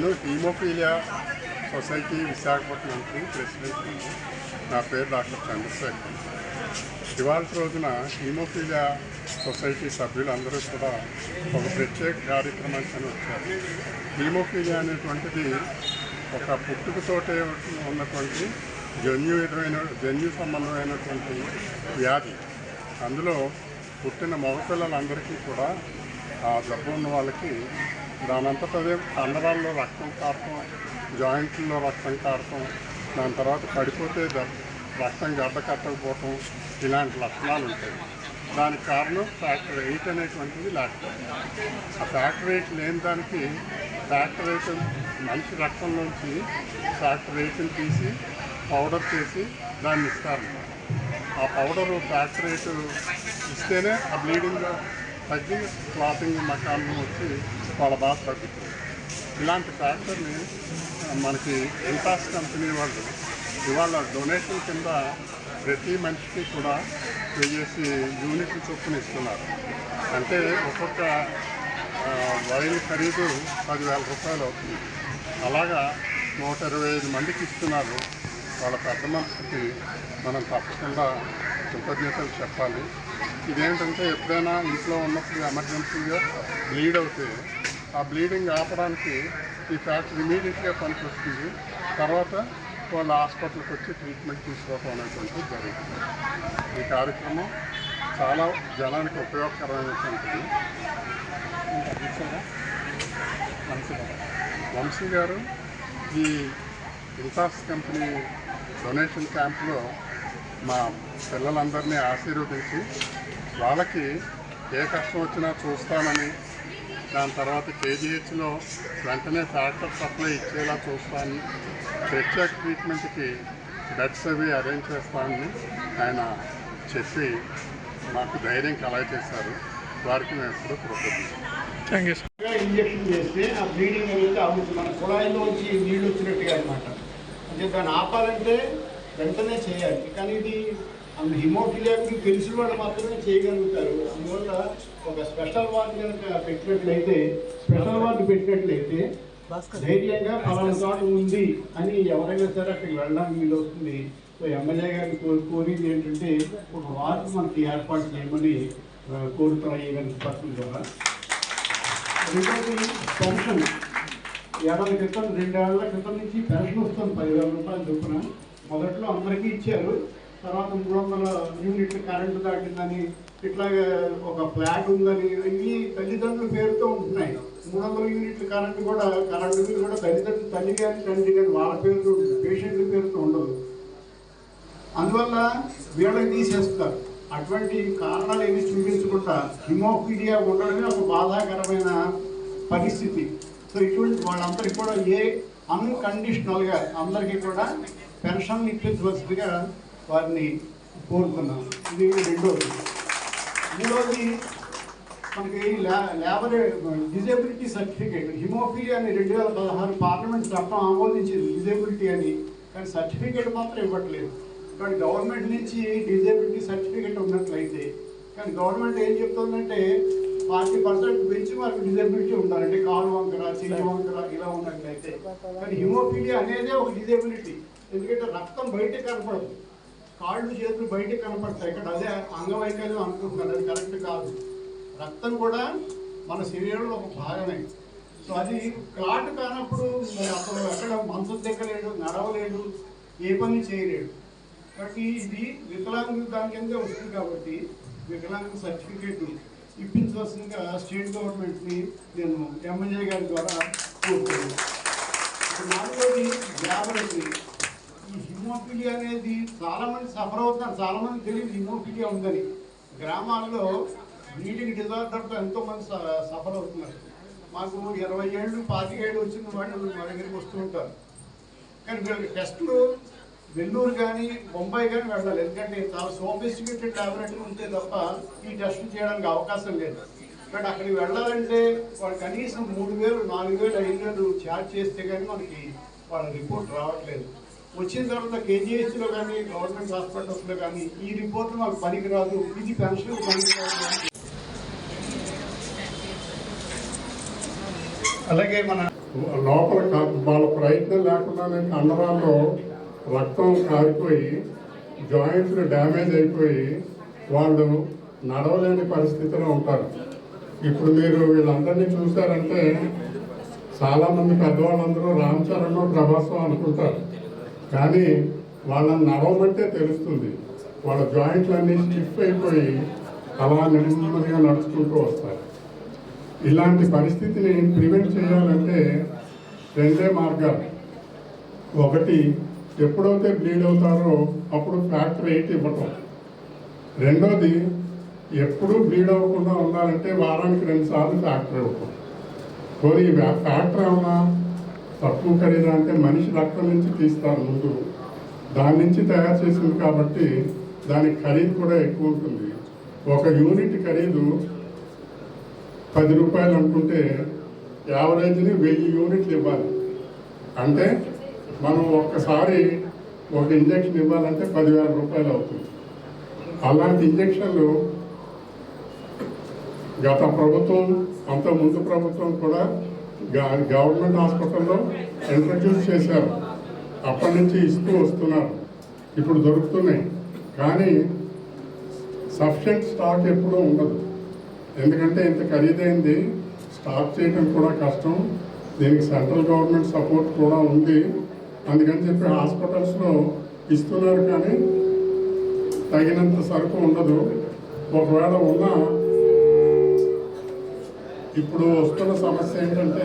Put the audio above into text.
నేను haemophilia society విశాఖపట్నంకి president నా. పేరు డాక్టర్ చంద్రశేఖర్. ఇవాళ రోజున హీమోఫీలియా సొసైటీ సభ్యులందరూ కూడా ఒక ప్రత్యేక కార్యక్రమానికి వచ్చారు. హీమోఫీలియా అనేటువంటిది ఒక పుట్టుకతోటే ఉన్నటువంటి జన్యు విధమైన జన్యు సంబంధమైనటువంటి వ్యాధి. అందులో పుట్టిన మగపిల్లలందరికీ కూడా ఆ జబ్బు ఉన్న వాళ్ళకి దానంతట అదే కండరాల్లో రక్తం కారటం జాయింట్లలో రక్తం కారటం దాని తర్వాత పడిపోతే రక్తం గడ్డ కట్టకపోవటం ఇలాంటి లక్షణాలు ఉంటాయి. దానికి కారణం ఫ్యాక్టర్ ఎయిట్ అనేటువంటిది లేకపోతే ఆ ఫ్యాక్టర్ ఎయిట్ లేని దానికి ఫ్యాక్టర్ ఎయిట్ మనిషి రక్తంలోంచి ఫ్యాక్టర్ ఎయిట్ని తీసి పౌడర్ చేసి దాన్ని ఇస్తారు. ఆ పౌడరు ఫ్యాక్టర్ ఎయిట్ ఇస్తేనే ఆ బ్లీడింగ్ తగ్గి క్లాతింగ్ మకానం వచ్చి వాళ్ళ బాధ తగ్గుతుంది. ఇలాంటి ఫ్యాక్టర్ని మనకి ఇంటాస్ కంపెనీ వాళ్ళు ఇవాళ డొనేషన్ కింద ప్రతి మనిషికి కూడా చేసి యూనిట్లు చొప్పున ఇస్తున్నారు. అంటే ఒక్కొక్క వైల్ వైన్ ఖరీదు పదివేల రూపాయలు అవుతుంది. అలాగా నూట ఇరవై ఐదు మందికి ఇస్తున్నారు. వాళ్ళ పెద్ద మనిషికి మనం తప్పకుండా కృతజ్ఞతలు చెప్పాలి. ఇదేంటంటే ఎప్పుడైనా ఇంట్లో ఉన్నప్పుడు ఎమర్జెన్సీగా లీడ్ అవుతే ఆ బ్లీడింగ్ ఆపడానికి ఈ ఫ్యాక్టరీ ఇమీడియట్గా పనికొస్తుంది. తర్వాత వాళ్ళ హాస్పిటల్కి వచ్చి ట్రీట్మెంట్ తీసుకోవడం అనేటువంటిది జరుగుతుంది. ఈ కార్యక్రమం చాలా జనానికి ఉపయోగకరమైనటువంటిది. వంశీ గారు ఈ ఇన్సాస్ కంపెనీ డొనేషన్ క్యాంప్లో మా పిల్లలందరినీ ఆశీర్వదించి వాళ్ళకి ఏ కష్టం వచ్చినా చూస్తానని దాని తర్వాత కేజీహెచ్లో వెంటనే ఫ్యాక్టర్ సప్లై ఇచ్చేలా చూస్తానని ప్రత్యేక ట్రీట్మెంట్కి బెడ్స్ అవి అరేంజ్ చేస్తానని ఆయన చెప్పి మాకు ధైర్యం కలగచేశారు వారికి మేము ఎప్పుడూ కృతజ్ఞతలు ఇంజక్షన్ చేస్తే ఆ బ్లీడింగ్ అనేది ఆగుతుంది. మన కుళాయిలోంచి నీళ్ళు వచ్చినట్టుగా అనమాట అంటే దాన్ని ఆపాలంటే వెంటనే చేయాలి. కానీ ఇది అండ్ హిమోఫిలియా గురించి తెలిసిన వాళ్ళు మాత్రమే చేయగలుగుతారు. అందువల్ల ఒక స్పెషల్ వార్డు కనుక పెట్టినట్లయితే స్పెషల్ వార్డు పెట్టినట్లయితే ధైర్యంగా పలానా చోట ఉంది అని ఎవరైనా సరే అక్కడికి వెళ్ళడానికి వీలు వస్తుంది. సో ఎమ్మెల్యే గారిని కో- కోరింది ఏంటంటే ఒక వార్డు మనకి ఏర్పాటు చేయమని కోరుతున్నాయి కోరుతున్నాం ఈ ద్వారా రెండవది పెన్షన్. ఏడాది క్రితం రెండేళ్ళ క్రితం నుంచి పెన్షన్ వస్తుంది. పదివేల రూపాయలు చొప్పున. మొదట్లో అందరికీ ఇచ్చారు. తర్వాత మూడు వందల యూనిట్ల కరెంటు దాటిందని ఇట్లా ఒక ఫ్లాట్ ఉందని ఇవి తల్లిదండ్రుల పేరుతో ఉంటున్నాయి. మూడు వందల యూనిట్ల కరెంటు కూడా కరెంటు బిల్ కూడా తల్లిదండ్రులు తల్లి కానీ తండ్రి కానీ వాళ్ళ పేరుతో ఉంటుంది పేషెంట్ల పేరుతో ఉండదు. అందువల్ల వీళ్ళని తీసేస్తారు. అటువంటి కారణాలు ఏమి చూపించకుండా హిమోఫీడియా ఉండడమే ఒక బాధాకరమైన పరిస్థితి. సో ఇటువంటి వాళ్ళందరికీ కూడా ఏ అన్కండిషనల్గా అందరికీ కూడా పెన్షన్ ఇప్పించవలసిందిగా వారిని కోరుతున్నాం ఇది రెండోది మూడోది మనకి లేబర్ డిజేబిలిటీ సర్టిఫికేట్. హిమోఫీలియా అని రెండు వేల పదహారు పార్లమెంట్ చట్టం ఆమోదించింది డిజేబిలిటీ అని. కానీ సర్టిఫికేట్ మాత్రం ఇవ్వట్లేదు. కానీ గవర్నమెంట్ నుంచి డిజేబిలిటీ సర్టిఫికేట్ ఉన్నట్లయితే కానీ గవర్నమెంట్ ఏం చెప్తుందంటే ఫార్టీ పర్సెంట్ పెంచి వారికి డిజేబిలిటీ ఉండాలంటే కాలు వంకర చెయ్యి వంకర ఇలా ఉన్నట్లయితే. కానీ హిమోఫీలియా అనేదే ఒక డిజేబిలిటీ. ఎందుకంటే రక్తం బయట కనపడదు. కాళ్ళు చేతులు బయటకు కనపడతాయి. ఇక్కడ అదే అంగవైకల్యం అనుకుంటున్నారు అది కరెక్ట్ కాదు. రక్తం కూడా మన శరీరంలో ఒక భాగమే. సో అది క్లాట్ కానప్పుడు మరి అతను ఎక్కడ మంచం దిక్కలేడు నడవలేడు ఏ పని చేయలేడు కాబట్టి ఇది వికలాంగుల దాని కింద వస్తుంది కాబట్టి వికలాంగ సర్టిఫికేట్ ఇప్పించవలసిందిగా స్టేట్ గవర్నమెంట్ని నేను ఎమ్మెల్యే గారి ద్వారా కోరుతున్నాను. నాలుగోది వ్యాపారకి ఈ హిమోఫిలియా అనేది చాలా మంది సఫర్ అవుతున్నారు. చాలా మంది తెలియదు హిమోఫిలియా ఉందని. గ్రామాల్లో బ్లీడింగ్ డిజార్డర్తో ఎంతో మంది స- సఫర్ అవుతున్నారు. మాకు ఇరవై ఏళ్ళు పాతికేళ్ళు వచ్చిన వాళ్ళు మా దగ్గరికి వస్తూ ఉంటారు. కానీ వీళ్ళకి టెస్టులు వెల్లూరు కానీ బొంబాయి కానీ వెళ్ళాలి. ఎందుకంటే చాలా సోఫిస్టికేటెడ్ ల్యాబొరేటరీ ఉంటే తప్ప ఈ టెస్ట్ చేయడానికి అవకాశం లేదు. బట్ అక్కడికి వెళ్ళాలంటే వాళ్ళు కనీసం మూడు వేలు నాలుగు వేలు ఐదు వేలు ఛార్జ్ చేస్తే కానీ మనకి వాళ్ళ రిపోర్ట్ రావట్లేదు. వచ్చిన తర్వాత కేజీహెచ్లో కానీ గవర్నమెంట్ హాస్పిటల్స్లో కానీ ఈ రిపోర్ట్ మాకు పనికిరాదు. ఇది పెన్షన్ పనికిరాదు. అలాగే మన లోపల వాళ్ళ ప్రయత్నం లేకుండానే కండరాల్లో రక్తం కారిపోయి జాయింట్లు డ్యామేజ్ అయిపోయి వాళ్ళు నడవలేని పరిస్థితిలో ఉంటారు. ఇప్పుడు మీరు వీళ్ళందరినీ చూశారంటే చాలామంది పెద్దవాళ్ళందరూ రామ్ చరణ్ ప్రభాసం అనుకుంటారు. కానీ వాళ్ళని నడవబట్టే తెలుస్తుంది. వాళ్ళ జాయింట్లన్నీ స్టిఫ్ అయిపోయి అలా నెమ్మదిగా నడుచుకుంటూ వస్తారు. ఇలాంటి పరిస్థితిని ప్రివెంట్ చేయాలంటే రెండే మార్గాలు. ఒకటి ఎప్పుడైతే బ్లీడ్ అవుతారో అప్పుడు ఫ్యాక్టర్ ఎయిట్ ఇవ్వటం. రెండోది ఎప్పుడూ బ్లీడ్ అవ్వకుండా ఉండాలంటే వారానికి రెండు సార్లు ఫ్యాక్టర్ ఇవ్వటం. పోనీ వ్యా- ఫ్యాక్టర్ ఏమన్నా తక్కువ ఖరీదా అంటే మనిషి రక్తం నుంచి తీస్తారు ముందు. దాని నుంచి తయారు చేసింది కాబట్టి దానికి ఖరీదు కూడా ఎక్కువ ఉంటుంది. ఒక యూనిట్ ఖరీదు పది రూపాయలు అనుకుంటే యావరేజ్ని వెయ్యి యూనిట్లు ఇవ్వాలి. అంటే మనం ఒక్కసారి ఒక ఇంజక్షన్ ఇవ్వాలంటే పదివేల రూపాయలు అవుతుంది. అలాంటి ఇంజక్షన్లు గత ప్రభుత్వం అంత ముందు ప్రభుత్వం కూడా గవర్నమెంట్ హాస్పిటల్లో ఇంట్రడ్యూస్ చేశారు. అప్పటి నుంచి ఇస్తూ వస్తున్నారు. ఇప్పుడు దొరుకుతున్నాయి. కానీ సఫిషియంట్ స్టాక్ ఎప్పుడూ ఉండదు. ఎందుకంటే ఇంత ఖరీదైంది స్టాక్ చేయడం కూడా కష్టం. దీనికి సెంట్రల్ గవర్నమెంట్ సపోర్ట్ కూడా ఉంది. అందుకని చెప్పి హాస్పిటల్స్లో ఇస్తున్నారు కానీ తగినంత సరుకు ఉండదు. ఒకవేళ ఉన్నా ఇప్పుడు వస్తున్న సమస్య ఏంటంటే